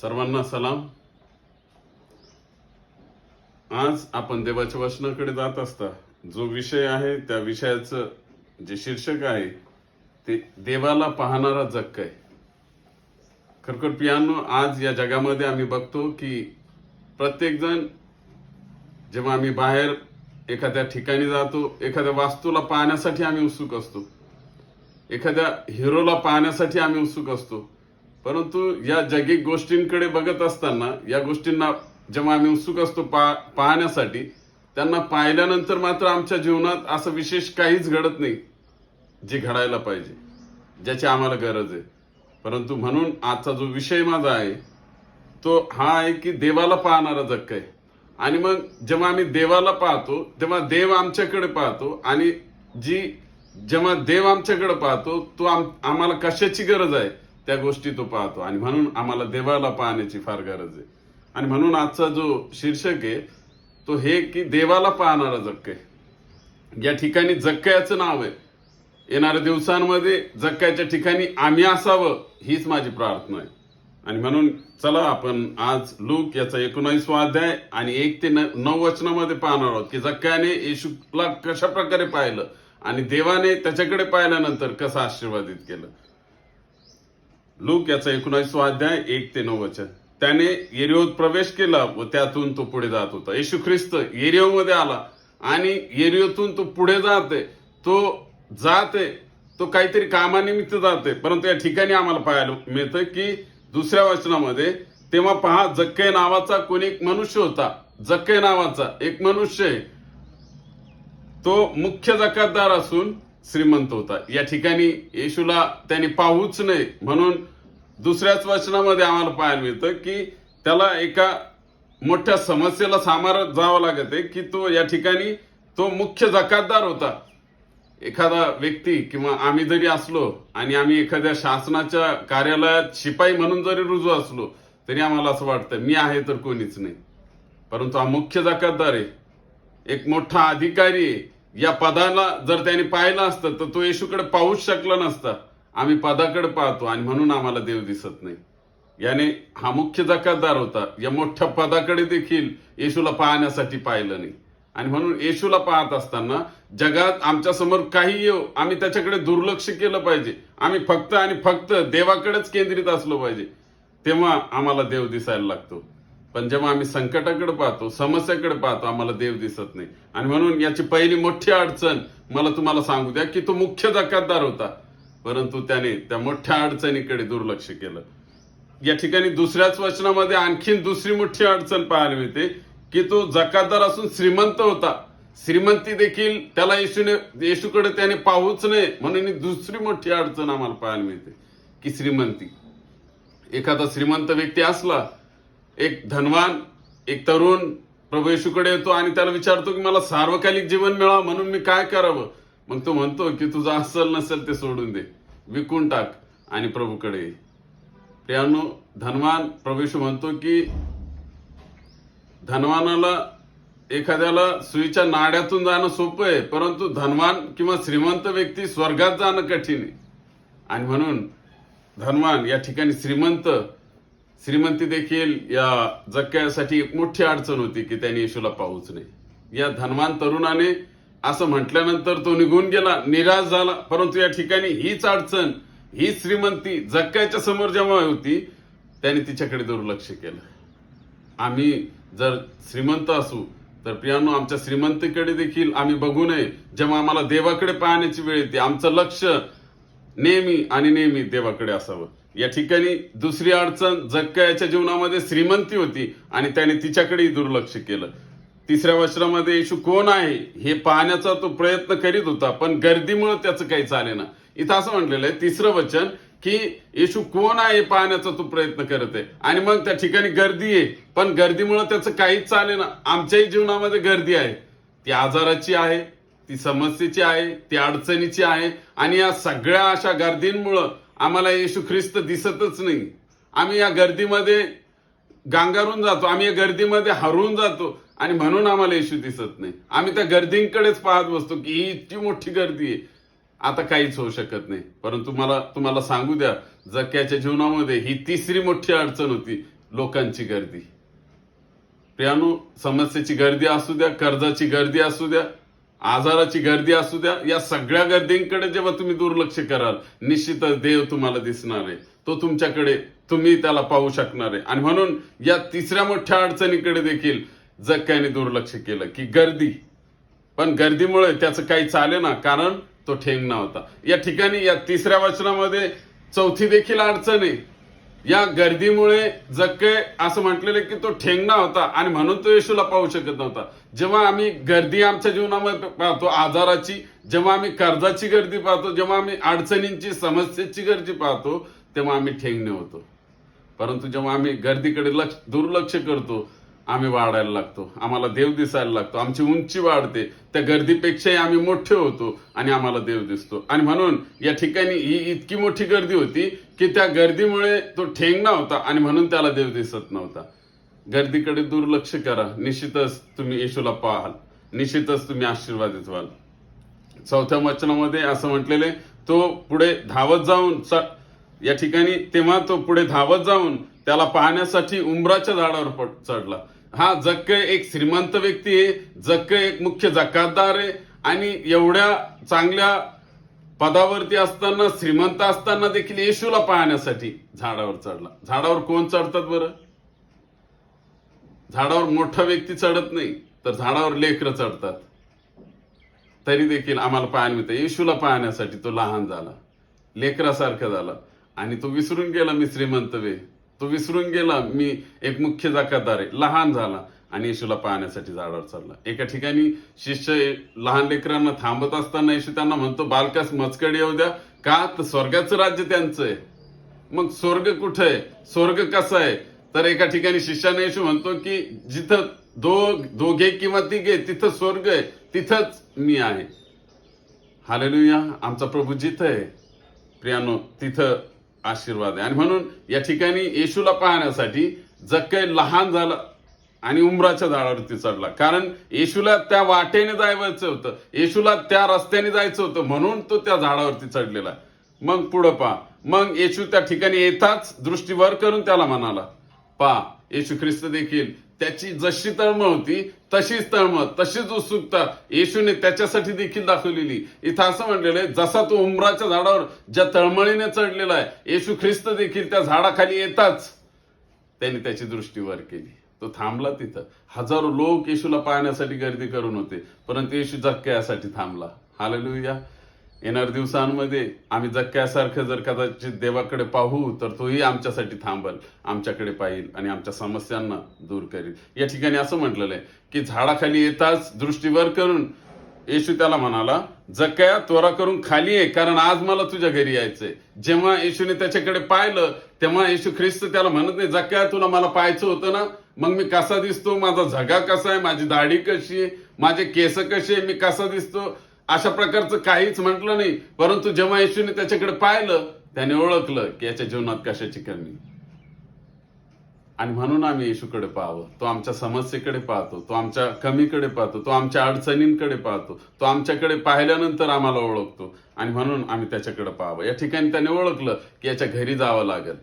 सर्वांना सलाम. आज आपण देवाच्या वचनाकडे जात असता जो विषय आहे त्या विषयाचं जे शीर्षक आहे ते देवाला पाहणारा जग काय खरखर पियानो आज या जगामध्ये आम्ही बघतो की प्रत्येक जण जेव्हा आम्ही बाहेर एखाद्या ठिकाणी जातो एखाद्या वास्तूला पाहण्यासाठी आम्ही उत्सुक असतो. एखाद्या हिरोला पाहण्यासाठी आम्ही उत्सुक असतो. परंतु या जगिक गोष्टींकडे बघत असताना या गोष्टींना जेव्हा आम्ही उत्सुक असतो पा पाहण्यासाठी त्यांना पाहिल्यानंतर मात्र आमच्या जीवनात असं विशेष काहीच घडत नाही जे घडायला पाहिजे ज्याची आम्हाला गरज आहे. परंतु म्हणून आजचा जो विषय माझा आहे तो हा आहे की देवाला पाहणारा जग काय आणि मग जेव्हा आम्ही देवाला पाहतो तेव्हा देव आमच्याकडे पाहतो आणि जी जेव्हा देव आमच्याकडे पाहतो तो आम आम्हाला कशाची गरज आहे? त्या गोष्टी तो पाहतो. आणि म्हणून आम्हाला देवाला पाहण्याची फार गरज आहे. आणि म्हणून आजचा जो शीर्षक आहे तो हे की देवाला पाहणारा जग आहे. या ठिकाणी जक्कयाचं नाव आहे. येणाऱ्या दिवसांमध्ये जक्काच्या ठिकाणी आम्ही असावं हीच माझी प्रार्थना आहे. आणि म्हणून चला आपण आज लूक याचा एकोणावीसवा अध्याय आणि एक ते नऊ वचनामध्ये पाहणार आहोत की जक्क्याने येशूला कशा प्रकारे पाहिलं आणि देवाने त्याच्याकडे पाहिल्यानंतर कसं आशीर्वादित केलं. लूक याचा एकोणावीसवा अध्याय एक ते नऊ वचन. त्याने येरिओत प्रवेश केला व त्यातून तो पुढे जात होता. येशू ख्रिस्त मध्ये आला आणि येरिओतून तो पुढे जाते. तो जाते तो काहीतरी कामानिमित्त जाते. परंतु या ठिकाणी आम्हाला पाहायला मिळतं की दुसऱ्या वचनामध्ये तेव्हा पहा जक्के नावाचा कोणी एक मनुष्य होता. जक्के नावाचा एक मनुष्य आहे. तो मुख्य जकातदार असून श्रीमंत होता. या ठिकाणी येशूला त्याने पाहूच नाही म्हणून दुसऱ्याच वचनामध्ये आम्हाला पाहायला मिळतं की त्याला एका मोठ्या समस्येला सामोरं जावं लागत आहे की तो या ठिकाणी तो मुख्य जकातदार होता. एखादा व्यक्ती किंवा आम्ही जरी असलो आणि आम्ही एखाद्या शासनाच्या कार्यालयात शिपाई म्हणून जरी रुजू असलो तरी आम्हाला असं वाटतं मी आहे तर कोणीच नाही. परंतु हा मुख्य जकातदार आहे. एक मोठा अधिकारी आहे. या पदाला जर त्याने पाहिलं असतं तर तो येशूकडे पाहूच शकला नसता. आम्ही पदाकडे पाहतो आणि म्हणून आम्हाला देव दिसत नाही. याने हा मुख्य जकातदार होता. या मोठ्या पदाकडे देखील येशूला पाहण्यासाठी पाहिलं नाही. आणि म्हणून येशूला पाहत असताना जगात आमच्यासमोर काही येऊ आम्ही त्याच्याकडे दुर्लक्ष केलं पाहिजे. आम्ही फक्त आणि फक्त देवाकडेच केंद्रित असलो पाहिजे. तेव्हा आम्हाला देव दिसायला लागतो. पण जेव्हा आम्ही संकटाकडे पाहतो समस्याकडे पाहतो आम्हाला देव दिसत नाही. आणि म्हणून याची पहिली मोठी अडचण मला तुम्हाला सांगू द्या की तो मुख्य जकातदार होता. परंतु त्याने त्या मोठ्या अडचणीकडे दुर्लक्ष केलं. या ठिकाणी दुसऱ्याच वचनामध्ये आणखीन दुसरी मोठी अडचण पाहायला मिळते की तो जकातदार असून श्रीमंत होता. श्रीमंती देखील त्याला येशूने येशूकडे त्याने पाहूच नये म्हणून दुसरी मोठी अडचण आम्हाला पाहायला मिळते की श्रीमंती. एखादा श्रीमंत व्यक्ती असला एक धनवान एक तरुण प्रभू येशूकडे येतो आणि त्याला विचारतो की मला सार्वकालिक जीवन मिळावं म्हणून मी काय करावं? मग तो म्हणतो की तुझं असल नसेल ते सोडून दे. विकून टाक आणि प्रभूकडे ये. प्रियानो धनवान प्रवेश म्हणतो की धनवानाला एखाद्याला सुईच्या नाड्यातून जाणं सोपं आहे परंतु धनवान किंवा श्रीमंत व्यक्ती स्वर्गात जाणं कठीण आहे. आणि म्हणून धनवान या ठिकाणी श्रीमंत श्रीमंती देखील या जक्क्यासाठी एक मोठी अडचण होती की त्यांनी येशूला पाहूच नाही. या धनवान तरुणाने असं म्हटल्यानंतर तो निघून गेला निराश झाला. परंतु या ठिकाणी हीच अडचण ही श्रीमंती जक्काच्या समोर जेव्हा होती त्याने तिच्याकडे दुर्लक्ष केलं. आम्ही जर श्रीमंत असू तर प्रियानो आमच्या श्रीमंतीकडे देखील आम्ही बघू नये. जेव्हा आम्हाला देवाकडे पाहण्याची वेळ येते आमचं लक्ष नेहमी आणि नेहमी देवाकडे असावं. या ठिकाणी दुसरी अडचण जक्कयाच्या जीवनामध्ये श्रीमंती होती आणि त्याने तिच्याकडेही दुर्लक्ष केलं. तिसऱ्या वचनामध्ये येशू कोण आहे हे पाहण्याचा तो प्रयत्न करीत होता पण गर्दीमुळे त्याचं काही चालेना. इथं असं म्हटलेलं आहे तिसरं वचन की येशू कोण आहे पाहण्याचा तो प्रयत्न करत आहे. आणि मग त्या ठिकाणी गर्दी आहे पण गर्दीमुळे त्याचं काहीच चालेना. आमच्याही जीवनामध्ये गर्दी आहे. ती आजाराची आहे ती समस्येची आहे ती अडचणीची आहे. आणि या सगळ्या अशा गर्दींमुळं आम्हाला येशू ख्रिस्त दिसतच नाही. आम्ही या गर्दीमध्ये गांगारून जातो आम्ही या गर्दीमध्ये हरवून जातो. आणि म्हणून आम्हाला इशू दिसत नाही. आम्ही त्या गर्दींकडेच पाहत बसतो की ही इतकी मोठी गर्दी आहे. आता काहीच होऊ शकत नाही. परंतु मला तुम्हाला सांगू द्या जक्याच्या जीवनामध्ये ही तिसरी मोठी अडचण होती लोकांची गर्दी. प्रियानो समस्येची गर्दी असू द्या कर्जाची गर्दी असू द्या आजाराची गर्दी असू द्या या सगळ्या गर्दींकडे जेव्हा तुम्ही दुर्लक्ष कराल निश्चितच देव तुम्हाला दिसणार आहे. तो तुमच्याकडे तुम्ही त्याला पाहू शकणार आहे. आणि म्हणून या तिसऱ्या मोठ्या अडचणीकडे देखील जक्क्याने दुर्लक्ष केलं की गर्दी. पण गर्दीमुळे त्याचं काही चाले ना कारण तो ठेंगणा होता. या ठिकाणी या तिसऱ्या वचनामध्ये चौथी देखील अडचण आहे. या गर्दीमुळे जक्के असं म्हटलेलं की तो ठेंगणा होता आणि म्हणून तो येशूला पाहू शकत नव्हता. जेव्हा आम्ही गर्दी आमच्या जीवनामध्ये पाहतो आजाराची जेव्हा आम्ही कर्जाची गर्दी पाहतो जेव्हा आम्ही अडचणींची समस्येची गर्दी पाहतो तेव्हा आम्ही ठेंगणे होतो. परंतु जेव्हा आम्ही गर्दीकडे लक्ष दुर्लक्ष करतो आम्ही वाढायला लागतो. आम्हाला देव दिसायला लागतो. आमची उंची वाढते. त्या गर्दीपेक्षाही आम्ही मोठे होतो आणि आम्हाला देव दिसतो. आणि म्हणून या ठिकाणी ही इतकी मोठी गर्दी होती की त्या गर्दीमुळे तो ठेंगणा होता आणि म्हणून त्याला देव दिसत नव्हता. गर्दीकडे दुर्लक्ष करा. निश्चितच तुम्ही येशूला पाहाल. निश्चितच तुम्ही आशीर्वादित व्हाल. चौथ्या वचनामध्ये असं म्हटलेले तो पुढे धावत जाऊन या ठिकाणी तेव्हा तो पुढे धावत जाऊन त्याला पाहण्यासाठी उंबराच्या झाडावर चढला. हा जक्क एक श्रीमंत व्यक्ती आहे जक्क एक मुख्य जकातदार आहे आणि एवढ्या चांगल्या पदावरती असताना श्रीमंत असताना देखील येशूला पाहण्यासाठी झाडावर चढला. झाडावर कोण चढतात बरं? झाडावर मोठा व्यक्ती चढत नाही तर झाडावर लेकरं चढतात. तरी देखील आम्हाला पाहायला मिळतं. येशूला पाहण्यासाठी तो लहान झाला. लेकरासारखा झाला. आणि तो विसरून गेला मी श्रीमंत वे तो विसरून गेला. मी एक मुख्य जाकादार आहे. लहान झाला आणि येशूला पाहण्यासाठी झाडावर चालला. एका ठिकाणी शिष्य लहान लेकरांना थांबत असताना येशू त्यांना म्हणतो बालकास मचकड येऊ द्या. का? तर स्वर्गाचं राज्य त्यांचं आहे. मग स्वर्ग कुठं आहे? स्वर्ग कसं आहे? तर एका ठिकाणी शिष्याने येशू म्हणतो की जिथं दो दोघे किंवा तिघे तिथं स्वर्ग आहे. तिथंच मी आहे. हालेलुया. आमचा प्रभू जिथं आहे. प्रियानो तिथं आशीर्वाद आहे. आणि म्हणून या ठिकाणी येशूला पाहण्यासाठी जक्कय लहान झाला आणि उमराच्या झाडावरती चढला. कारण येशूला त्या वाटेने जायचं होतं. येशूला त्या रस्त्याने जायचं होतं. म्हणून तो त्या झाडावरती चढलेला. मग पुढं पहा. मग येशू त्या ठिकाणी येताच दृष्टीवर करून त्याला म्हणाला पा येशू ख्रिस्त देखील. त्याची जशी तळमळ होती तशीच तळमळ तशीच उत्सुकता येशूने त्याच्यासाठी देखील दाखवलेली. इथं असं म्हणलेलं आहे जसा तो उमराच्या झाडावर ज्या तळमळीने चढलेला आहे येशू ख्रिस्त देखील त्या झाडाखाली येताच. त्याने त्याची दृष्टी वर केली. तो थांबला तिथं. हजारो लोक येशूला पाहण्यासाठी गर्दी करून होते परंतु येशू जक्क्यासाठी थांबला. हालेलुया. येणार दिवसांमध्ये आम्ही जक्क्यासारखं जर कदाचित देवाकडे पाहू तर तोही आमच्यासाठी थांबल आमच्याकडे पाहिल आणि आमच्या समस्यांना दूर करील. या ठिकाणी असं म्हटलेलं आहे की झाडाखाली येताच दृष्टीवर करून येशू त्याला म्हणाला जक्या त्वरा करून खाली आहे कारण आज मला तुझ्या घरी यायचंय. जेव्हा येशूने त्याच्याकडे पाहिलं तेव्हा येशू ख्रिस्त त्याला म्हणत नाही जक्या तुला मला पाहायचं होतं ना? मग मी कसा दिसतो? माझा झगा कसा आहे? माझी दाढी कशी आहे? माझे केस कसे आहे? मी कसा दिसतो? अशा प्रकारचं काहीच म्हटलं नाही. परंतु जेव्हा येशूने त्याच्याकडे पाहिलं त्याने ओळखलं की याच्या जीवनात कशाची कमी. आणि म्हणून आम्ही येशूकडे पाहावं. तो आमच्या समस्येकडे पाहतो तो आमच्या कमीकडे पाहतो तो आमच्या अडचणींकडे पाहतो तो आमच्याकडे पाहिल्यानंतर आम्हाला ओळखतो. आणि म्हणून आम्ही त्याच्याकडे पाहावं. या ठिकाणी त्याने ओळखलं की याच्या घरी जावं लागेल.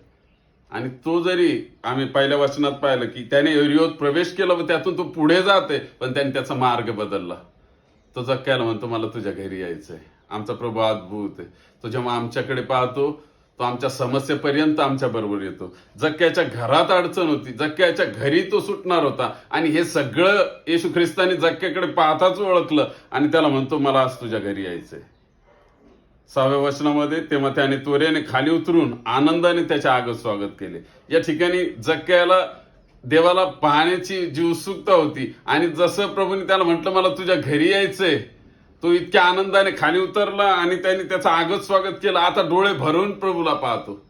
आणि तो जरी आम्ही पहिल्या वचनात पाहिलं की त्याने एरियोत प्रवेश केला व त्यातून तो पुढे जाते पण त्याने त्याचा मार्ग बदलला. तो जक्क्याला म्हणतो मला तुझ्या घरी यायचंय. आमचा प्रभू अद्भुत आहे. तो जेव्हा आमच्याकडे पाहतो तो आमच्या समस्येपर्यंत आमच्या बरोबर येतो. जक्क्याच्या घरात अडचण होती. जक्क्याच्या घरी तो सुटणार होता. आणि हे सगळं येशू ख्रिस्तानी जक्क्याकडे पाहताच ओळखलं. आणि त्याला म्हणतो मला आज तुझ्या घरी यायचंय. सहाव्या वचनामध्ये तेव्हा त्याने त्वरेने खाली उतरून आनंदाने त्याच्या आगत स्वागत केले. या ठिकाणी जक्क्याला देवाला पाहण्याची जी उत्सुकता होती. आणि जसं प्रभूने त्याला म्हटलं मला तुझ्या घरी यायचंय. तो इतक्या आनंदाने खाली उतरला आणि त्याने त्याचं आगत स्वागत केलं. आता डोळे भरून प्रभूला पाहतो.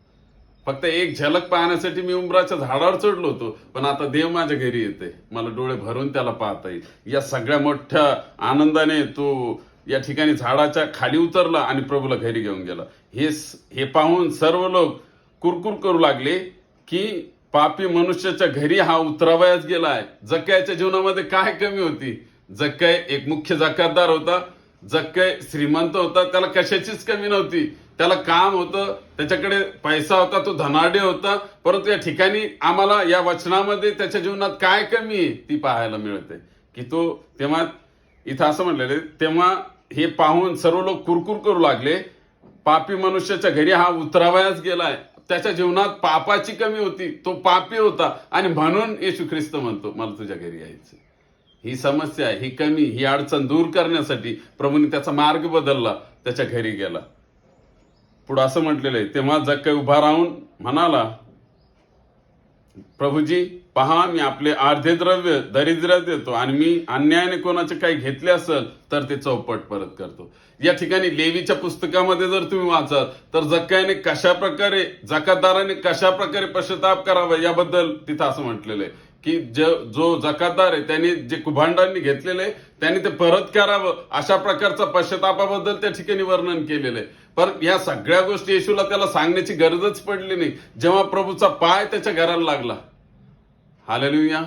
फक्त एक झलक पाहण्यासाठी मी उंबराच्या झाडावर चढलो होतो. पण आता देव माझ्या घरी येते मला डोळे भरून त्याला पाहता येईल. या सगळ्या मोठ्या आनंदाने तो या ठिकाणी झाडाच्या खाली उतरला आणि प्रभूला घरी घेऊन गेला. हे हे पाहून सर्व लोक कुरकुर करू लागले की पापी मनुष्याच्या घरी हा उतरावयाच गेलाय. जक्याच्या जीवनामध्ये काय कमी होती? जक्कय एक मुख्य जकातदार होता. जक्कय श्रीमंत होता. त्याला कशाचीच कमी नव्हती. त्याला काम होतं. त्याच्याकडे पैसा होता. तो धनाढ्य होता. परंतु या ठिकाणी आम्हाला या वचनामध्ये त्याच्या जीवनात काय कमी आहे ती पाहायला मिळते. की तो तेव्हा इथं असं म्हणलेले तेव्हा हे पाहून सर्व लोक कुरकुर करू लागले. पापी मनुष्याच्या घरी हा उतरावयाच गेलाय. त्याच्या जीवनात पापाची कमी होती तो पापी होता. आणि म्हणून येशू ख्रिस्त म्हणतो मला तुझ्या घरी यायचं ही समस्या ही कमी ही अडचण दूर करण्यासाठी प्रभूने त्याचा मार्ग बदलला त्याच्या घरी गेला. पुढं असं म्हटलेलं आहे तेव्हा जक्कई उभा राहून म्हणाला प्रभूजी पहा मी आपले अर्धे द्रव्य दरिद्र देतो आणि मी अन्यायाने कोणाचे काही घेतले असेल तर ते चौपट परत करतो. या ठिकाणी लेवीच्या पुस्तकामध्ये जर तुम्ही वाचाल तर जकायने कशा प्रकारे जकातदाराने कशा प्रकारे पश्चाताप करावा याबद्दल तिथं असं म्हटलेलं आहे की ज- जो जकातदार आहे त्याने जे कुभांडांनी घेतलेले त्याने त्यांनी ते परत करावं अशा प्रकारचा पश्चातापाबद्दल त्या ठिकाणी वर्णन केलेलं आहे. पण या सगळ्या गोष्टी येशूला त्याला सांगण्याची गरजच पडली नाही. जेव्हा प्रभूचा पाय त्याच्या घराला लागला हालेलुया.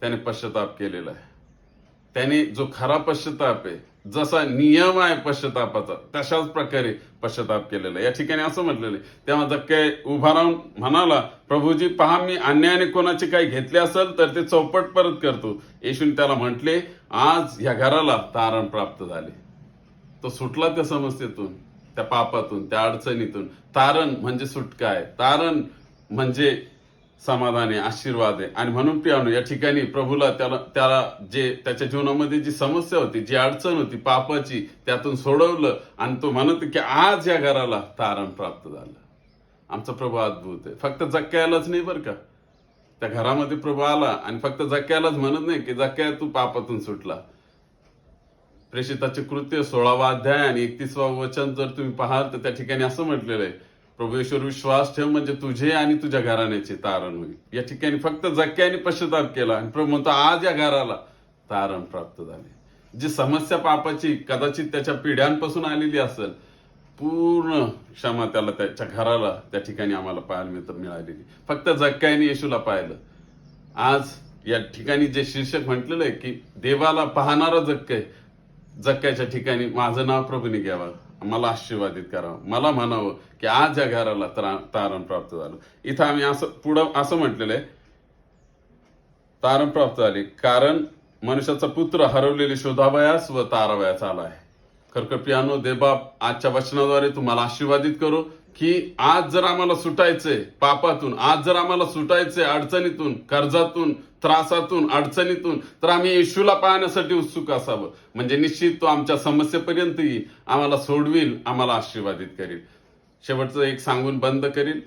त्याने पश्चाताप केलेला आहे. त्याने जो खरा पश्चाताप आहे जसा नियम आहे पश्चातापाचा तशाच प्रकारे पश्चाताप केलेला आहे. या ठिकाणी असं म्हटलेलं आहे तेव्हा जक्के उभा राहून म्हणाला प्रभूजी पहा मी अन्यायाने कोणाचे काही घेतले असेल तर ते चौपट परत करतो. येशून त्याला म्हटले आज या घराला तारण प्राप्त झाले. तो सुटला त्या समस्येतून त्या पापातून त्या अडचणीतून. तारण म्हणजे सुटका आहे. तारण म्हणजे समाधान आहे आशीर्वाद. आहे आणि म्हणून पियानो या ठिकाणी प्रभूला त्याला त्याला जे त्याच्या जीवनामध्ये जी समस्या होती जी अडचण होती पापाची त्यातून सोडवलं आणि तो म्हणत की आज या घराला तारण प्राप्त झालं. आमचा प्रभू अद्भुत आहे. फक्त जक्क्यालाच नाही बरं का? त्या घरामध्ये प्रभू आला आणि फक्त जक्क्यालाच म्हणत नाही की जक्क्या तू पापातून सुटला. प्रेषिताचे कृत्य सोळावा अध्याय आणि एकतीसवा वचन जर तुम्ही पाहाल तर त्या ठिकाणी असं म्हटलेलं आहे प्रभेश्वर विश्वास ठेव म्हणजे तुझे आणि तुझ्या घराण्याचे तारण होईल. या ठिकाणी फक्त जक्क्याने पश्चाताप केला आणि प्रभू म्हणतो आज या घराला तारण प्राप्त झाले. जी समस्या पापाची कदाचित त्याच्या पिढ्यांपासून आलेली असेल पूर्ण क्षमा त्याला त्याच्या घराला त्या ठिकाणी आम्हाला पाहायला मिळत मिळालेली. फक्त जक्क्याने येशूला पाहिलं. आज या ठिकाणी जे शीर्षक म्हटलेलं आहे की देवाला पाहणारा जक्कय जक्क्याच्या ठिकाणी माझं नाव प्रभूने घ्यावं. मला आशीर्वादित करावं मला म्हणावं की आज या घराला त्रा- तारण प्राप्त झालं. इथं आम्ही असं पुढं असं म्हटलेलं आहे. तारण प्राप्त झाले. कारण मनुष्याचा पुत्र हरवलेले शोधावयास व तारावयास आला आहे. कर्कपियानो देबाप आजच्या वचनाद्वारे तुम्हाला आशीर्वादित करू की आज जर आम्हाला सुटायचंय पापातून आज जर आम्हाला सुटायचंय अडचणीतून कर्जातून त्रासातून अडचणीतून तर आम्ही येशूला पाहण्यासाठी उत्सुक असावं. म्हणजे निश्चित तो आमच्या समस्येपर्यंत येईल आम्हाला सोडविल आम्हाला आशीर्वादित करील. शेवटचं एक सांगून बंद करील.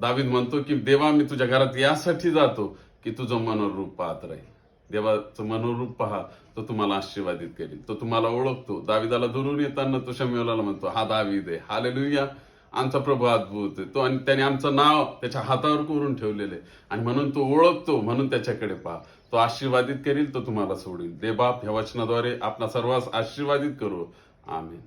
दावीद म्हणतो की देवा मी तुझ्या घरात यासाठी जातो की तुझं मनोरूप पाहत राहील. देवाचं मनोरूप पहा. तो तुम्हाला आशीर्वादित करेल. तो तुम्हाला ओळखतो. दाविदाला दुरून येताना तो शम्योलाला म्हणतो हा दावीद आहे. हालेलुया. आमचा प्रभू अद्भुत आहे. तो आणि त्याने आमचं नाव त्याच्या हातावर करून ठेवलेलं आहे. आणि म्हणून तो ओळखतो म्हणून त्याच्याकडे पहा. तो आशीर्वादित करील तो तुम्हाला सोडेल. देबाप ह्या वचनाद्वारे आपला सर्वांस आशीर्वादित करू. आम्ही